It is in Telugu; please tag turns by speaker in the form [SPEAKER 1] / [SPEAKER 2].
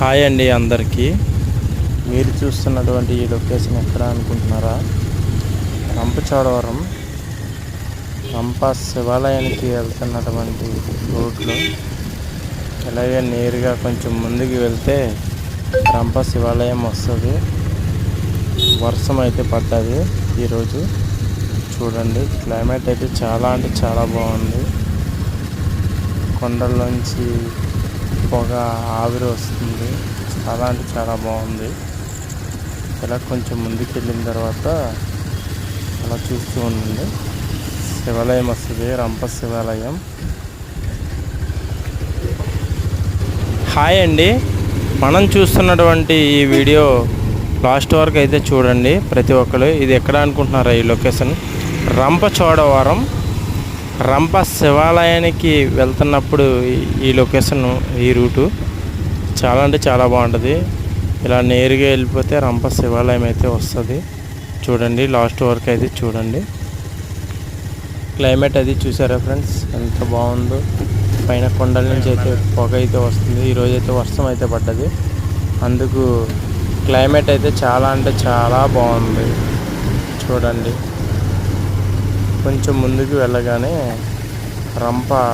[SPEAKER 1] హాయ్ అండి అందరికీ. మీరు చూస్తున్నటువంటి ఈ లొకేషన్ ఎక్కడ అనుకుంటున్నారా? రంపచోడవరం రంప శివాలయానికి వెళ్తున్నటువంటి రోడ్లో ఇలాగే నేరుగా కొంచెం ముందుకు వెళ్తే రంప శివాలయం వస్తుంది. వర్షం అయితే పడ్డది ఈరోజు. చూడండి క్లైమేట్ అయితే చాలా అంటే చాలా బాగుంది. కొండల్లోంచి పొగ ఆవిరి వస్తుంది. చాలా అంటే చాలా బాగుంది. ఇలా కొంచెం ముందుకు వెళ్ళిన తర్వాత అలా చూస్తూ ఉండండి. శివాలయం వస్తుంది. రంప శివాలయం. హాయ్ అండి. మనం చూస్తున్నటువంటి ఈ వీడియో లాస్ట్ వరకు అయితే చూడండి ప్రతి ఒక్కరు. ఇది ఎక్కడ అనుకుంటున్నారా ఈ లొకేషన్? రంపచోడవరం రంప శివాలయానికి వెళ్తున్నప్పుడు ఈ- లొకేషన్ ఈ రూటు చాలా అంటే చాలా బాగుంటుంది. ఇలా నేరుగా వెళ్ళిపోతే రంప శివాలయం అయితే వస్తుంది. చూడండి లాస్ట్ వరకు అయితే చూడండి. క్లైమేట్ అది చూసారా ఫ్రెండ్స్? ఎంత బాగుందో. పైన కొండల నుంచి అయితే పొగ అయితే వస్తుంది. ఈరోజు అయితే వర్షం అయితే పడ్డది. అందుకు క్లైమేట్ అయితే చాలా అంటే చాలా బాగుంది. చూడండి. కొంచెం ముందుకు వెళ్ళగానే రంప